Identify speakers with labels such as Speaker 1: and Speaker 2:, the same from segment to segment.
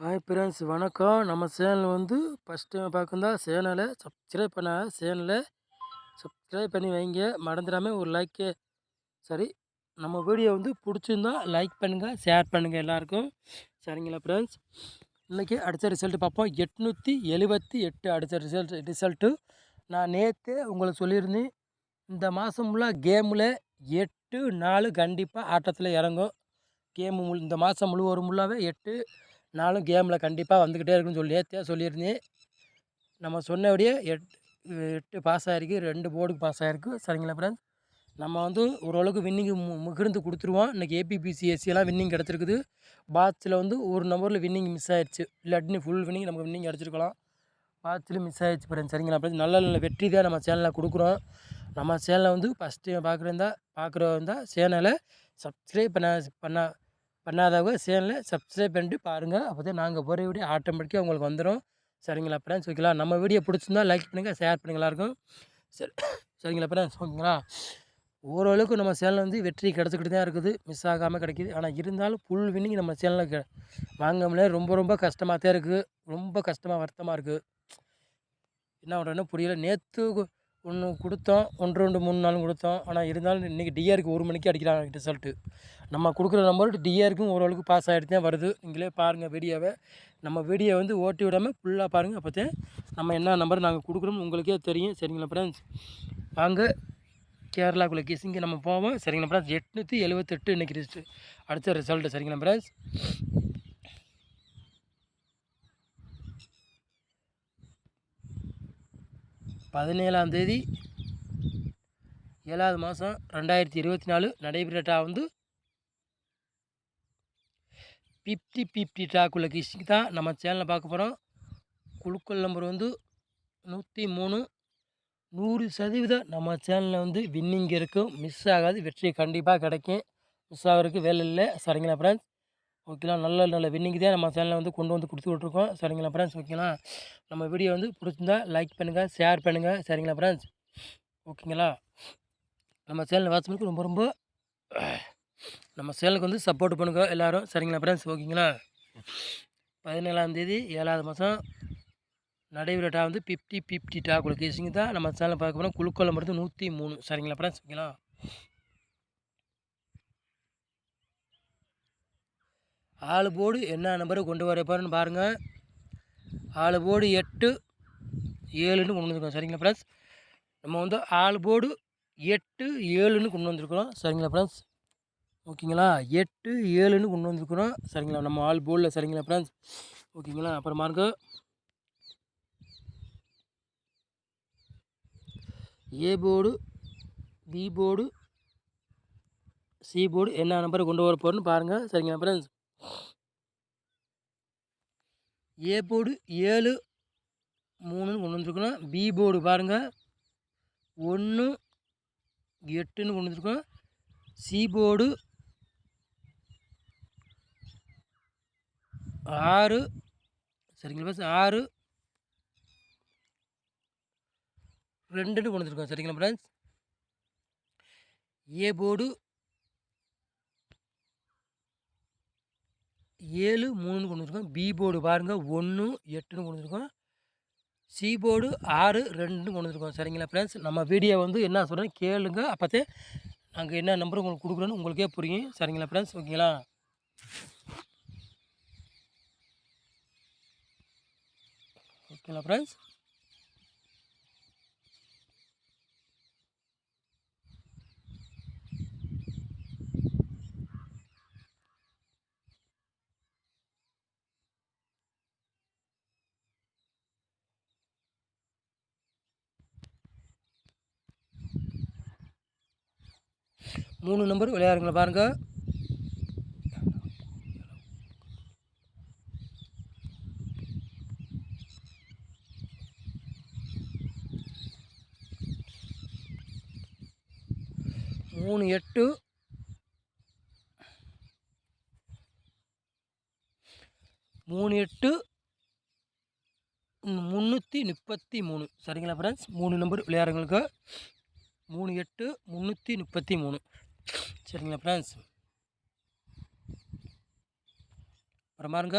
Speaker 1: Hi friends வணக்கம். நம்ம channel வந்து ஃபஸ்ட் டைம் பார்க்குந்தா சேனலை சப்ஸ்கிரைப் பண்ண சேனலை சப்ஸ்கிரைப் பண்ணி வைங்க. மறந்துடாமல் ஒரு லைக்கு சரி நம்ம வீடியோ வந்து பிடிச்சிருந்தா லைக் பண்ணுங்கள் ஷேர் பண்ணுங்கள் எல்லாருக்கும். சரிங்களா ஃப்ரெண்ட்ஸ் இன்றைக்கி அடித்த ரிசல்ட்டு பார்ப்போம். எட்நூற்றி எழுபத்தி எட்டு அடித்த ரிசல்ட் ரிசல்ட்டு நான் நேற்று உங்களுக்கு சொல்லியிருந்தேன். இந்த மாதம் ஃபுல்லாக கேமில் எட்டு நாலு கண்டிப்பாக ஆட்டத்தில் இறங்கும். கேமு இந்த மாதம் முழுவதும் ஃபுல்லாகவே எட்டு நானும் கேமில் கண்டிப்பாக வந்துக்கிட்டே இருக்குன்னு சொல்லி நேற்றே சொல்லியிருந்தேன். நம்ம சொன்னபடியே எட் எட்டு பாஸ் ஆகிருக்கு ரெண்டு போர்டுக்கு பாஸ் ஆகிருக்கு சரிங்களா ஃப்ரெண்ட்ஸ் நம்ம வந்து ஓரளவுக்கு வின்னிங் முகிர்ந்து கொடுத்துருவோம். இன்றைக்கி ஏபிபிசிஎஸ்சியெல்லாம் வின்னிங் கிடச்சிருக்குது. பாத்ஸில் வந்து ஒரு நம்பரில் வின்னிங் மிஸ் ஆயிடுச்சு. இல்லாட்டினு ஃபுல் வின்னிங் நமக்கு வின்னிங் கிடச்சிருக்கலாம். பாத்ஸில் மிஸ் ஆயிடுச்சு ஃப்ரெண்ட்ஸ் சரிங்களா ஃப்ரெண்ட்ஸ் நல்ல நல்ல வெற்றி தான் நம்ம சேனலில் கொடுக்குறோம். நம்ம சேனலை வந்து ஃபஸ்ட்டு பார்க்குறதா பார்க்குறதா சேனலை சப்ஸ்கிரைப் பண்ண பண்ண பண்ணாதவங்க சேனலை சப்ஸ்கிரைப் பண்ணிட்டு பாருங்கள் அப்போ தான் நாங்கள் போகிற வீடியோ ஆட்டோமேட்டிக்காக உங்களுக்கு வந்துடும் சரிங்களா ஃப்ரெண்ட்ஸ் ஓகேங்களா நம்ம வீடியோ பிடிச்சிருந்தா லைக் பண்ணுங்கள் ஷேர் பண்ணுங்களா எல்லாருக்கும். சரி சரிங்களா ஃப்ரெண்ட்ஸ் ஓகேங்களா ஓரளவுக்கு நம்ம சேனல் வந்து வெற்றி கிடச்சிக்கிட்டு தான் இருக்குது. மிஸ் ஆகாமல் கிடைக்கிது. ஆனால் இருந்தாலும் ஃபுல் வின்னிங் நம்ம சேனலில் கெ வாங்க முடியாது ரொம்ப ரொம்ப கஷ்டமாக தான் இருக்குது ரொம்ப கஷ்டமாக வருத்தமாக இருக்குது என்ன பண்ணுறேன்னு புரியல. நேற்று ஒன்று கொடுத்தோம் ஒன்று ரெண்டு மூணு நாளும் கொடுத்தோம். ஆனால் இருந்தாலும் இன்றைக்கி டிஆருக்கு ஒரு மணிக்கு அடிக்கிறாங்க ரிசல்ட்டு நம்ம கொடுக்குற நம்பர் டிஆருக்கும் ஓரளவுக்கு பாஸ் ஆகிட்டு தான் வருது. நீங்களே பாருங்கள் வீடியோவை. நம்ம வீடியோ வந்து ஓட்டி விடாமல் ஃபுல்லாக பாருங்கள் அப்போ நம்ம என்ன நம்பர் நாங்கள் கொடுக்குறோம் உங்களுக்கே தெரியும். சரிங்களா ஃப்ரெண்ட்ஸ் வாங்க. கேரளாக்குள்ளே கிசிங்க நம்ம போவோம். சரிங்களா ஃப்ரெண்ட்ஸ் எட்நூற்றி எழுபத்தெட்டு இன்றைக்கி ரிஸ்ட்டு அடுத்த ரிசல்ட்டு சரிங்களா ஃப்ரெண்ட்ஸ் பதினேழாம் தேதி ஏழாவது மாதம் ரெண்டாயிரத்தி இருபத்தி நாலு நடைபெறட்டா வந்து ஃபிஃப்டி ஃபிஃப்டி டாக்குள்ள கிஸ்டிங் தான் நம்ம சேனலில் பார்க்க போகிறோம். குழுக்கள் நம்பர் வந்து நூற்றி மூணு. நூறு சதவீதம் நம்ம சேனலில் வந்து வின்னிங் இருக்கும் மிஸ் ஆகாது. வெற்றி கண்டிப்பாக கிடைக்கும். மிஸ் ஆகிறதுக்கு வேலை இல்லை. சரிங்களா ஃப்ரெண்ட்ஸ் ஓகேங்களா நல்ல நல்ல வின்னிங் தான் நம்ம சேனலில் வந்து கொண்டு வந்து கொடுத்து விட்ருக்கோம் சரிங்களா ஃப்ரெண்ட்ஸ் ஓகேங்களா நம்ம வீடியோ வந்து பிடிச்சிருந்தா லைக் பண்ணுங்கள் ஷேர் பண்ணுங்கள் சரிங்களா ஃப்ரெண்ட்ஸ் ஓகேங்களா? நம்ம சேனல் வாட்ச் ரொம்ப ரொம்ப நம்ம சேனலுக்கு வந்து சப்போர்ட் பண்ணுங்கள் எல்லோரும். சரிங்களா ஃப்ரெண்ட்ஸ் ஓகேங்களா? பதினேழாந்தேதி ஏழாவது மாதம் நடைபெறட்டா வந்து ஃபிஃப்டி ஃபிஃப்டி டா கேசிங்க தான் நம்ம சேனலில் பார்க்க போனால் குழுக்கோளம் மட்டும் நூற்றி மூணு. சரிங்களா ஃப்ரெண்ட்ஸ் ஓகேங்களா? ஆளு போடு என்ன நம்பரை கொண்டு வர போகிறேன்னு பாருங்கள் ஆளு போர்டு எட்டு ஏழுன்னு கொண்டு வந்திருக்கோம். சரிங்களா ஃப்ரெண்ட்ஸ் நம்ம வந்து ஆள் போர்டு எட்டு ஏழுன்னு கொண்டு வந்திருக்கிறோம். சரிங்களா ஃப்ரெண்ட்ஸ் ஓகேங்களா? எட்டு ஏழுன்னு கொண்டு வந்திருக்கிறோம். சரிங்களா? நம்ம ஆள் போர்டில் சரிங்களா ஃப்ரெண்ட்ஸ் ஓகேங்களா? அப்புறம் பாருங்க. A board B board C board என்ன நம்பர் கொண்டு வர போகிறோன்னு பாருங்கள் சரிங்களா ஃப்ரெண்ட்ஸ் ஏ போர்டு ஏழு மூணுன்னு கொண்டு வந்துருக்கோம் பி போர்டு பாருங்கள் ஒன்று எட்டுன்னு கொண்டு வந்துருக்கோம் சி போர்டு ஆறு சரிங்களா பஸ் ஆறு ரெண்டுன்னு கொண்டு வந்துருக்கோம் சரிங்களா ஃப்ரெண்ட்ஸ் ஏ போர்டு ஏழு மூணுன்னு கொண்டு வந்துருக்கோம் பி போர்டு பாருங்கள் ஒன்று எட்டுன்னு கொண்டு வந்துருக்கோம் சி போர்டு ஆறு ரெண்டுன்னு கொண்டு வந்துருக்கோம் சரிங்களா ஃப்ரெண்ட்ஸ் நம்ம வீடியோ வந்து என்ன சொல்கிறேன் கேளுங்க. அப்போத்தே நாங்கள் என்ன நம்பர் உங்களுக்கு கொடுக்குறோன்னு உங்களுக்கே புரியும். சரிங்களா ஃப்ரெண்ட்ஸ் ஓகேங்களா? ஓகேங்களா ஃப்ரெண்ட்ஸ் மூணு நம்பர் விளையாடுங்களா பாருங்கள் மூணு எட்டு. மூணு எட்டு. முந்நூற்றி முப்பத்தி மூணு. சரிங்களா ஃப்ரெண்ட்ஸ் மூணு நம்பர் விளையாடுங்களுக்கு மூணு எட்டு முந்நூற்றி முப்பத்தி மூணு. சரிங்களா ஃப்ரெண்ட்ஸ் அப்புறம் பாருங்க.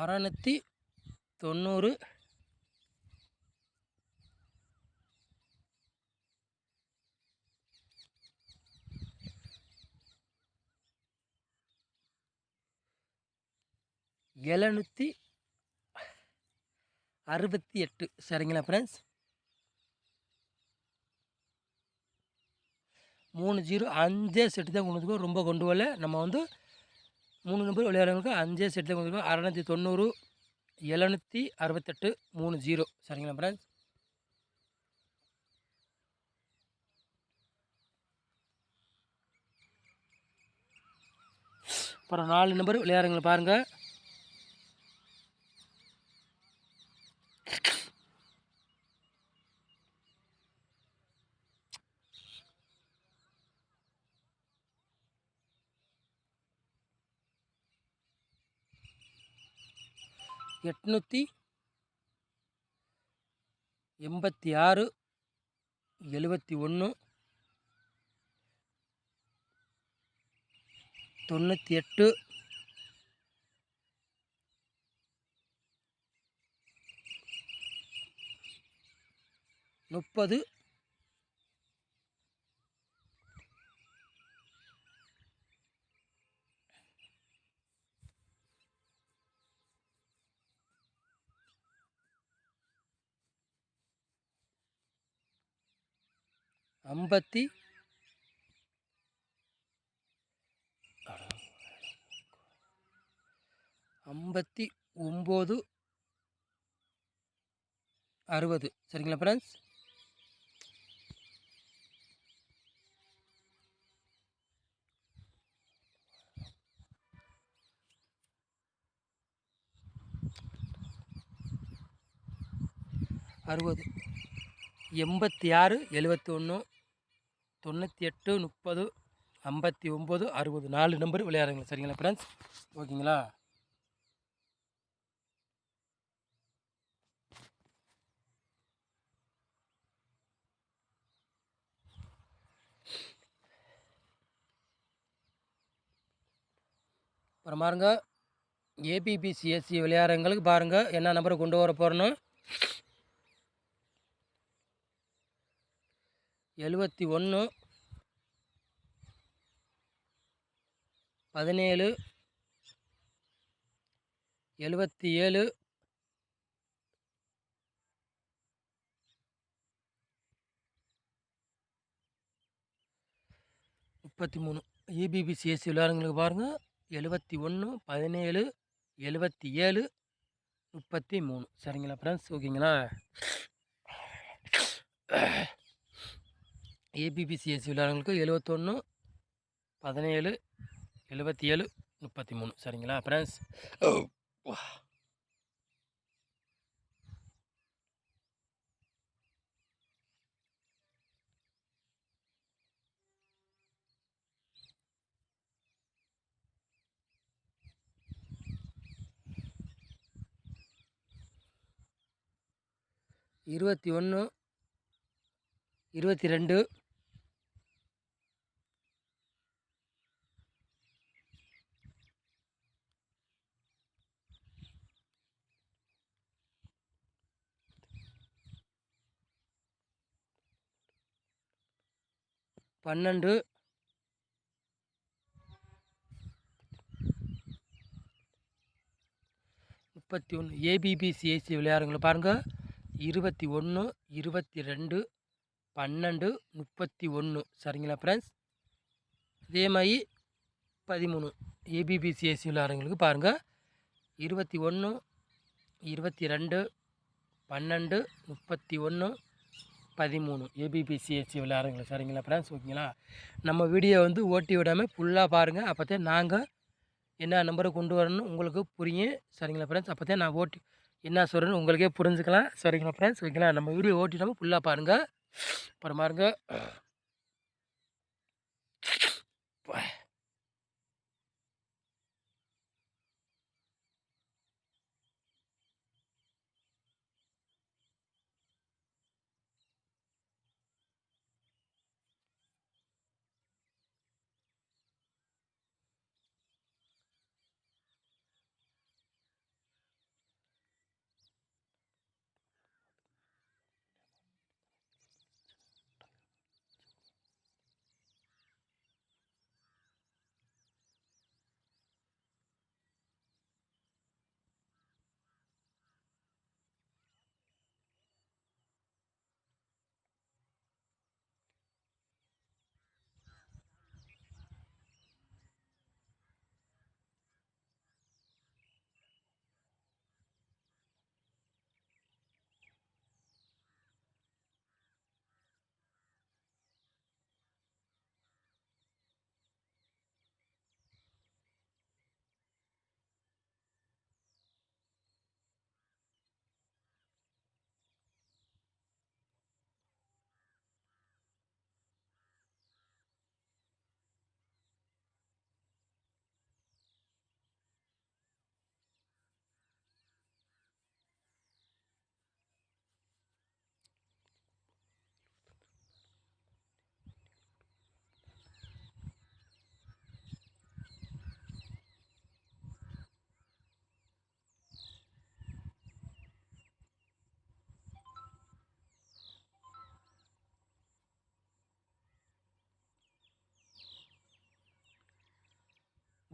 Speaker 1: அறநூற்றி தொண்ணூறு. எழுநூற்றி அறுபத்தி எட்டு. சரிங்களா ஃப்ரெண்ட்ஸ் மூணு ஜீரோ அஞ்சே செட்டு தான் கொண்டு வந்துருக்கோம். ரொம்ப கொண்டு வரல. நம்ம வந்து மூணு நம்பர் விளையாடுறவங்களுக்கு அஞ்சே செட்டு தான் கொண்டு வந்துருக்கோம். அறநூற்றி தொண்ணூறு எழுநூற்றி அறுபத்தெட்டு மூணு ஜீரோ. சரிங்களா ஃப்ரெண்ட்ஸ் அப்புறம் நாலு நம்பர் விளையாடுங்களை பாருங்கள் எட்நூற்றி எண்பத்தி ஆறு எழுபத்தி ஒன்று தொண்ணூற்றி எட்டு முப்பது ஐம்பத்தி ஐம்பத்தி ஒம்பது அறுபது. சரிங்களா ஃப்ரெண்ட்ஸ் அறுபது. எண்பத்தி ஆறு எழுபத்தி ஒன்று தொண்ணூற்றி எட்டு முப்பது ஐம்பத்தி ஒம்பது அறுபது. நாலு நம்பர் விளையாடுங்க சரிங்களா ஃப்ரெண்ட்ஸ் ஓகேங்களா? அப்புறம் பாருங்கள் ஏபிபிசிஎஸ்சி விளையாடுறவங்களுக்கு பாருங்கள் என்ன நம்பரை கொண்டு வர போகிறோன்னு எழுபத்தி ஒன்று பதினேழு எழுபத்தி ஏழு முப்பத்தி மூணு. இபிபிசிஎஸ்சி விளையாடுங்களுக்கு பாருங்கள் எழுபத்தி ஒன்று பதினேழு எழுபத்தி ஏழு முப்பத்தி மூணு. சரிங்களா ஃப்ரெண்ட்ஸ் ஓகேங்களா ஏபிபிசிஎஸ்சி விளையாடுறவங்களுக்கு எழுபத்தொன்று பதினேழு எழுபத்தி ஏழு முப்பத்தி மூணு சரிங்களா ஃப்ரெண்ட்ஸ் இருபத்தி ஒன்று இருபத்தி ரெண்டு பன்னெண்டு. முப்பத்தி ஒன்று ஏபிபிசிஐசி விளையாடுங்களை பாருங்கள் இருபத்தி ஒன்று இருபத்தி ரெண்டு பன்னெண்டு முப்பத்தி ஒன்று சரிங்களா ஃப்ரெண்ட்ஸ் இதே மாதிரி பதிமூணு ஏபிபிசிஐசி விளையாடுறவங்களுக்கு பாருங்கள் இருபத்தி ஒன்று இருபத்தி ரெண்டு பன்னெண்டு முப்பத்தி ஒன்று பதிமூணு ஏபிபிசிஎஸ்சி விளையாடுங்களா சரிங்களா ஃப்ரெண்ட்ஸ் ஓகேங்களா நம்ம வீடியோ வந்து ஓட்டி விடாமல் ஃபுல்லாக பாருங்கள் அப்போ தான் நாங்கள் என்ன நம்பரை கொண்டு வரணும் உங்களுக்கு புரியும் சரிங்களா ஃப்ரெண்ட்ஸ் அப்போ தான் நான் ஓட்டி என்ன சொல்கிறேன்னு உங்களுக்கே புரிஞ்சுக்கலாம். சரிங்களா ஃப்ரெண்ட்ஸ் ஓகேங்களா நம்ம வீடியோ ஓட்டிடாமல் ஃபுல்லாக பாருங்கள் அப்புறம் பாருங்கள்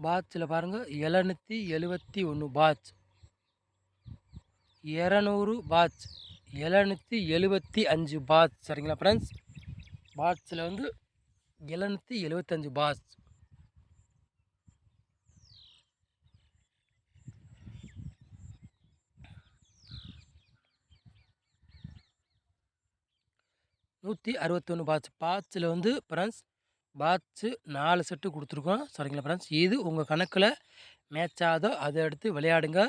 Speaker 1: பாட்சில் பாருங்கள் எழுநூற்றி எழுபத்தி ஒன்று பாட்ச் இரநூறு பாட்ச் எழுநூற்றி எழுபத்தி அஞ்சு பாட்ச் சரிங்களா ஃப்ரெண்ட்ஸ் பாட்ஸில் வந்து எழுநூற்றி எழுபத்தஞ்சு பாட்ச் நூற்றி அறுபத்தொன்று பாட்ச் பாட்சில் வந்து ஃப்ரெண்ட்ஸ் பாட்சு நாலு செட்டு கொடுத்துருக்கோம். சரிங்களா ஃப்ரெண்ட்ஸ் இது உங்கள் கணக்கில் மேட்ச் ஆகுதோ அதை எடுத்து விளையாடுங்க.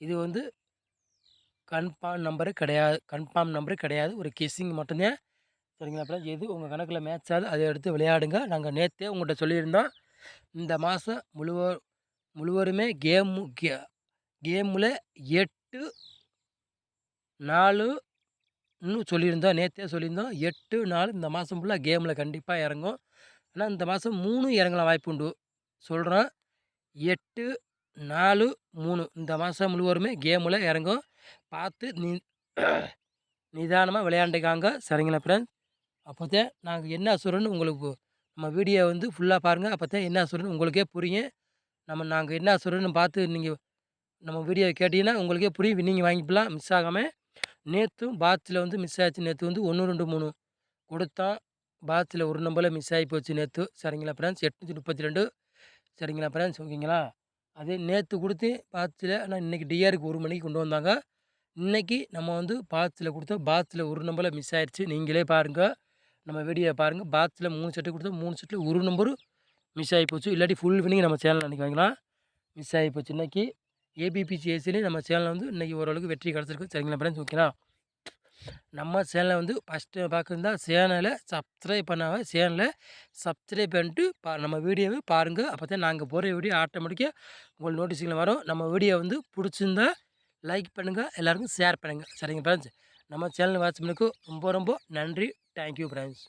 Speaker 1: இது வந்து கன்ஃபார்ம் நம்பரு கிடையாது கன்ஃபார்ம் நம்பரு கிடையாது. ஒரு கெஸ்ஸிங் மட்டும்தான். சரிங்களா ஃப்ரெண்ட்ஸ் எது உங்கள் கணக்கில் மேட்ச் ஆகுது அதை எடுத்து விளையாடுங்க. நாங்கள் நேற்றே உங்கள்கிட்ட சொல்லியிருந்தோம். இந்த மாதம் முழுவ முழுவதுமே கேமு கே கேமில் எட்டு நாலு இன்னும் சொல்லியிருந்தோம். நேற்றே சொல்லியிருந்தோம். எட்டு நாள் இந்த மாதம் ஃபுல்லாக கேமில் கண்டிப்பாக இறங்கும். ஆனால் இந்த மாதம் மூணு இறங்கலாம் வாய்ப்பு உண்டு. சொல்கிறோம் எட்டு நாலு மூணு. இந்த மாதம் முழுவதுமே கேமில் இறங்கும். பார்த்து நீ நிதானமாக விளையாண்டுக்காங்க. சரிங்களா ஃப்ரெண்ட்ஸ் அப்போ தான் நாங்கள் என்ன சொல்கிறோன்னு உங்களுக்கு நம்ம வீடியோ வந்து ஃபுல்லாக பாருங்கள் அப்போ தான் என்ன சொல்கிறோன்னு உங்களுக்கே புரியும். நம்ம நாங்கள் என்ன சொல்கிறோன்னு பார்த்து நீங்கள் நம்ம வீடியோ கேட்டிங்கன்னா உங்களுக்கே புரியும். நீங்கள் வாங்கிக்கலாம். மிஸ் ஆகாமல் நேற்றும் பாத்தில் வந்து மிஸ் ஆச்சு. நேற்று வந்து ஒன்று ரெண்டு மூணு. கொடுத்தோம். பாத்தில் ஒரு நம்பரில் மிஸ் ஆகி போச்சு நேற்று சரிங்களா ஃப்ரெண்ட்ஸ் எட்நூற்றி முப்பத்தி ரெண்டு. சரிங்களா ஃப்ரெண்ட்ஸ் ஓகேங்களா? அதே நேற்று கொடுத்து பாத்தில் ஆனால் இன்றைக்கி டிஆருக்கு ஒரு மணிக்கு கொண்டு வந்தாங்க. இன்றைக்கி நம்ம வந்து பாத்தில் கொடுத்தோம் பாத்தில் ஒரு நம்பரில் மிஸ் ஆயிடுச்சு நீங்களே பாருங்கள் நம்ம வீடியோ பாருங்கள் பாத்தில் மூணு செட்டு கொடுத்தோம் மூணு செட்டில் ஒரு நம்பரும் மிஸ் ஆகி போச்சு. இல்லாட்டி ஃபுல் வினிங் நம்ம சேனல் அன்றைக்கி வாங்கலாம் மிஸ் ஆகி போச்சு. இன்றைக்கி ஏபிபிசிஎஸ்சிலையும் நம்ம சேனலில் வந்து இன்றைக்கி ஓரளவுக்கு வெற்றி கிடச்சிருக்கு. சரிங்களா ஃப்ரெண்ட்ஸ் ஓகேனா நம்ம சேனலை வந்து ஃபஸ்ட்டு பார்க்குறதா சேனலை சப்ஸ்கிரைப் பண்ணாமல் சேனலை சப்ஸ்கிரைப் பண்ணிட்டு பா நம்ம வீடியோவை பாருங்கள் அப்போ தான் நாங்கள் போகிற வீடியோ ஆட்டோமேட்டிக்காக உங்களுக்கு நோட்டிஃபிகேஷன் வரும். நம்ம வீடியோ வந்து பிடிச்சிருந்தா லைக் பண்ணுங்கள் எல்லாருக்கும் ஷேர் பண்ணுங்கள் சரிங்க ஃப்ரெண்ட்ஸ் நம்ம சேனல் வாட்ச் பண்ணுக்கு ரொம்ப ரொம்ப நன்றி. Thank you friends